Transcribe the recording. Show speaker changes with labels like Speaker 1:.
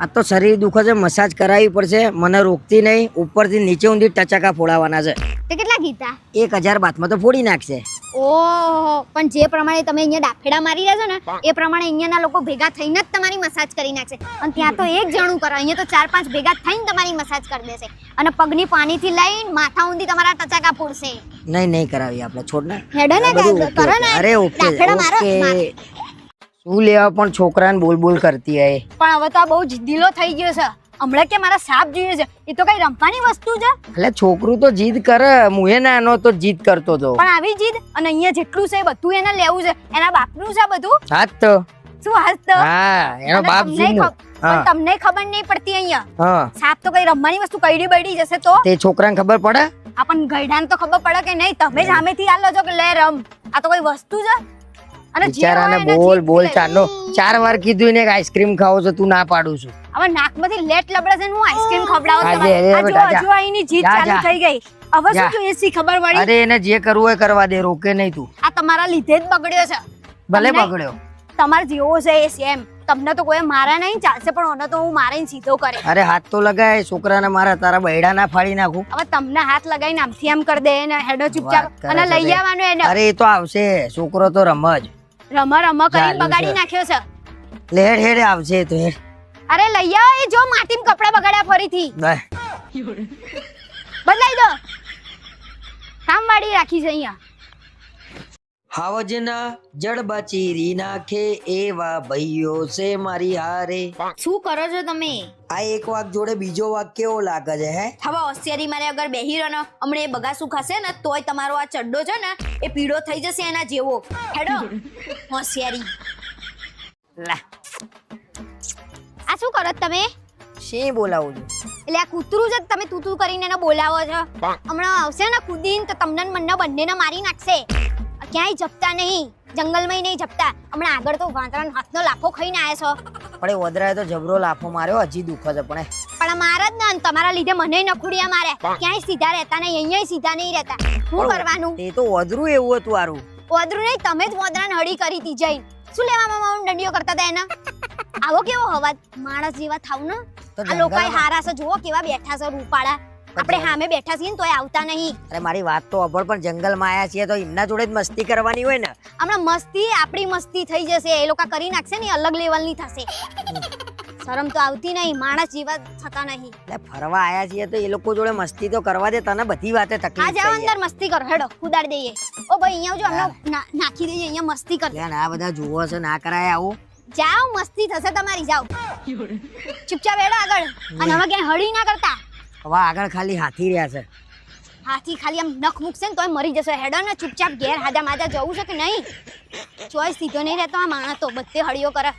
Speaker 1: આ તો શરીર દુખે છે મસાજ કરાવવી પડશે. મને રોકતી નહીં. ઉપરથી નીચે ઊંધી ટચાકા ફોડાવવાના છે.
Speaker 2: તે કેટલા કીધા
Speaker 1: એક હજાર બાથમાં તો ફોડી નાખશે.
Speaker 2: ઓહો પણ જે પ્રમાણે તમે અહીંયા ડાફેડા મારી રહ્યા છો ને એ પ્રમાણે અહીંયાના લોકો ભેગા થઈને જ તમારી મસાજ કરી નાખશે. અને ત્યાં તો એક જણું કરો અહીંયા તો ચાર પાંચ ભેગા થઈને તમારી મસાજ કરી દેશે. અને પગની પાણીથી લઈને માથા ઊંધી તમારા ટચાકા ફોડશે.
Speaker 1: નહીં નહીં કરાવી આપણે છોડ ને.
Speaker 2: હેડો ને કરો ને.
Speaker 1: અરે ઓકે
Speaker 2: ડાફેડા મારો
Speaker 1: ઓકે. શું લેવા પણ છોકરાને બોલ બોલ કરતી હે
Speaker 2: પણ હવે તો આ બહુ જીદીલો થઈ ગયો છે. હમણાં કે મારા સાપ જોઈએ છે એ તો કઈ રમવાની વસ્તુ છે?
Speaker 1: એટલે છોકરું તો જીદ કરે હું એ નાનો તો જીદ કરતો હતો
Speaker 2: પણ આવી જીદ? અને અહીંયા જેટલું છે બધું એને લેવું છે. એના બાપનું છે બધું?
Speaker 1: હા તો.
Speaker 2: શું હાલ તો?
Speaker 1: હા એનો બાપ હા.
Speaker 2: તમને ખબર નહીં પડતી અહીંયા? સાપ તો કઈ રમવાની વસ્તુ કઈડી બઈડી જશે તો?
Speaker 1: તે છોકરાને ખબર પડે?
Speaker 2: આપણ ગઈડાને તો ખબર પડે કે નહીં? તમે જ સામેથી આલો છો કે લે રમ. આ તો કોઈ વસ્તુ છે? અને
Speaker 1: બિચારાને બોલ બોલ ચાલો ચાર વાર કીધું ને આઈસ્ક્રીમ ખાવો છો તું ના પાડું છું.
Speaker 2: હવે નાકમાંથી લેટ લબડે છે હું આઈસ્ક્રીમ ખવડાવું
Speaker 1: જા.
Speaker 2: હજુ અહીંની
Speaker 1: જીત
Speaker 2: ચાલુ થઈ ગઈ. હવે શું તું એસી ખબર પડી?
Speaker 1: અરે એને જે કરવું હોય કરવા દે રોકે નહીં તું.
Speaker 2: આ તમારા લીધે જ બગડ્યો છે.
Speaker 1: ભલે બગડ્યો.
Speaker 2: તમારે જેવો છે એ સેમ તમને તો કોઈ મારા નહીં ચાલશે પણ ઓને તો હું મારે સીધો કરે.
Speaker 1: અરે હાથ તો લગાય છોકરાને મારા તારા બૈડા ના ફાડી નાખું.
Speaker 2: હવે તમને હાથ લગાઈને આમથી આમ કરી દે ને હેડો ચૂપચાપ. અને લઈ. આવવાનું એને.
Speaker 1: અરે એ તો આવશે. છોકરો તો રમજ.
Speaker 2: રમા રમા
Speaker 1: કરી
Speaker 2: બગાડી નાખ્યો છે.
Speaker 1: લેડ હેડ આવજે તો હેડ.
Speaker 2: અરે લઈ આવ એ જો માટીમાં કપડા બગાડ્યા ફરીથી. બદલાઈ દો. કામ વાળી રાખી છે અહીંયા.
Speaker 1: હાવજના જડબા ચીરી નાખે એવા ભાઈઓ છે મારી હારે.
Speaker 2: શું કરો છો તમે?
Speaker 1: આ એક વાક જોડે બીજો વાક કેવો લાગે છે હે?
Speaker 2: હવે હોશિયારી મારે અગર બેહી રહ્યો ને હમણાં એ બગાસું ખાશે ને તોય તમારો આ ચડ્ડો છે ને એ પીળો થઈ જશે એના જેવો. હેડો હોશિયારી.
Speaker 1: લા.
Speaker 2: આ શું કરો છો તમે?
Speaker 1: શી બોલાવું છું?
Speaker 2: એટલે આ કૂતરું છે તમે તૂતું કરીને એને બોલાવો છો. હમણાં આવશે ને કૂદીને તો તમને મનના બંનેને મારી નાખશે. ક્યાંય જપતા નહીં. જંગલમાં નહીં જપતા. હમણાં આગળ તો વાંદરાનો હાથનો લાફો ખાઈને આવ્યા છો.
Speaker 1: પણ એ વદરાએ તો જબરો લાફો માર્યો હજી દુખો છે પણ
Speaker 2: પણ મારા જ ને તમારા લીધે મને નખુડિયા મારે ક્યાંય સીધા રહેતા નહીં અહીંયા સીધા નહીં રહેતા. શું કરવાનું?
Speaker 1: એ તો વદરું એવું હતું આરું.
Speaker 2: વદરું નહીં તમે જ મોદરાને હળી કરી હતી જઈને. શું લેવા મામા દંડીઓ કરતા હતા એના? આવો કેવો અવાજ? માણસ જેવા થાવ ને. આ લોકો હારા છે જુઓ કેવા બેઠા છે રૂપાળા. આપણે સામે બેઠા છીએ ને તોય આવતા નહીં.
Speaker 1: અરે મારી વાત તો અભળ પણ જંગલમાં આયા છીએ તો એમના જોડે જ મસ્તી કરવાની હોય ને.
Speaker 2: હમણાં મસ્તી આપણી મસ્તી થઈ જશે. એ લોકો કરી નાખશે ને અલગ લેવલની થશે. શરમ તો આવતી નહીં. માણસ જેવા થતા નહીં.
Speaker 1: એટલે ફરવા આયા છીએ તો એ લોકો જોડે મસ્તી તો કરવા દે તને બધી વાતે તકલીફ
Speaker 2: આ
Speaker 1: જાવ
Speaker 2: અંદર મસ્તી કરો. હેડો કુદાડ દઈએ. ઓ ભાઈ અહીંયા જો અમને નાખી દઈએ. અહીંયા મસ્તી કર.
Speaker 1: યાર આ બધા જુઓ છે ના કરાય આવું.
Speaker 2: જાઓ મસ્તી થશે તમારી. જાઓ. ચૂપચાપ હેડો આગળ. અને હવે ક્યાંય હળી ના કરતા.
Speaker 1: હવે આગળ ખાલી હાથી રહ્યા છે.
Speaker 2: હાથી ખાલી આમ નખ મૂકશે ને તોય મરી જશે. હેડો ને ચૂપચાપ ઘેર હાજા માજા જવું છે કે નહીં? ચોઈસ સીધો નહીં રહેતો આ માણસ તો. બધે હળીઓ કરે.